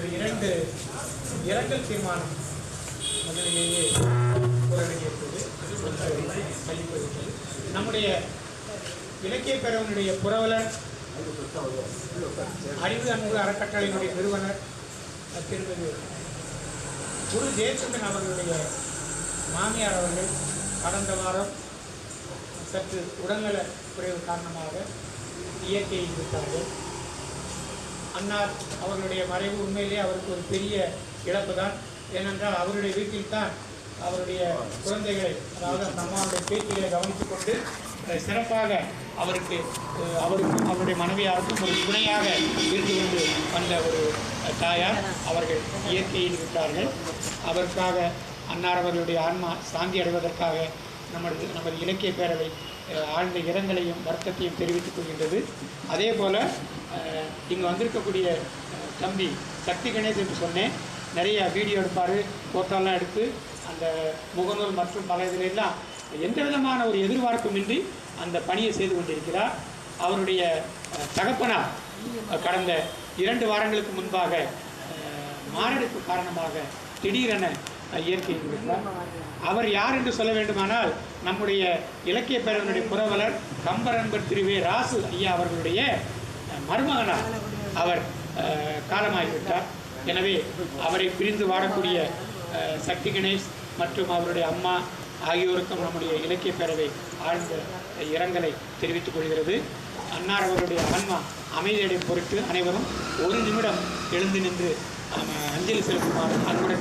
ஒரு இரண்டு இரங்கல் தீர்மானம் முதலிலேயே கூற வேண்டியிருந்தது நம்முடைய இலக்கிய பேரவனுடைய புரவலர் அறிவு அன்பு அறக்கட்டளையினுடைய நிறுவனர் திருமதி குரு ஜெயச்சந்திரன் அவர்களுடைய மாமியார் அவர்கள் கடந்த வாரம் சற்று உடல்நல குறைவு காரணமாக இயற்கையை விட்டார்கள். அன்னார் அவர்களுடைய மறைவு உண்மையிலேயே அவருக்கு ஒரு பெரிய இழப்பு தான் ஏனென்றால் அவருடைய வீட்டில் தான் அவருடைய குழந்தைகளை அதாவது அந்த அம்மாவுடைய பேட்டிகளை கவனித்துக் கொண்டு சிறப்பாக அவருக்கு அஹ், அவருக்கும் அவருடைய மனைவியாருக்கும் ஒரு துணையாக இருந்து கொண்டு வந்த ஒரு தாயார் அவர்கள் இயற்கையில் விட்டார்கள். அவருக்காக அன்னார் அவர்களுடைய ஆன்மா சாந்தி அடைவதற்காக நமது நமது இலக்கிய பேரவை ஆழ்ந்த இரங்கலையும் வருத்தத்தையும் தெரிவித்துக் கொள்கின்றது. அதே போல் இங்கே வந்திருக்கக்கூடிய தம்பி சக்தி கணேஷ் என்று சொன்னேன். நிறைய வீடியோ எடுப்பார் ஃபோட்டோலாம் எடுத்து அந்த முகநூல் மற்றும் பல இதுல எல்லாம் எந்த விதமான ஒரு எதிர்பார்ப்புமின்றி அந்த பணியை செய்து கொண்டிருக்கிறார். அவருடைய தகப்பனார் கடந்த இரண்டு வாரங்களுக்கு முன்பாக மாரடைப்பு காரணமாக திடீரென இயற்கை இயற்கையில் இருக்கிறார் அவர் யார் என்று சொல்ல வேண்டுமானால் நம்முடைய இலக்கிய பேரவனுடைய புரவலர் கம்பரன்பர் திருவே ராசு ஐயா அவர்களுடைய மருமகனார். அவர் காலமாகிவிட்டார். எனவே அவரை பிரிந்து வாடக்கூடிய அஹ், சக்தி கணேஷ் மற்றும் அவருடைய அம்மா ஆகியோருக்கும் நம்முடைய இலக்கிய பேரவை ஆழ்ந்த இரங்கலை தெரிவித்துக் கொள்கிறது. அன்னார் அவருடைய ஆன்மா அமைதியடை பொருட்டு அனைவரும் ஒரு நிமிடம் எழுந்து நின்று అంజలి శివకుమార్ అది కూడా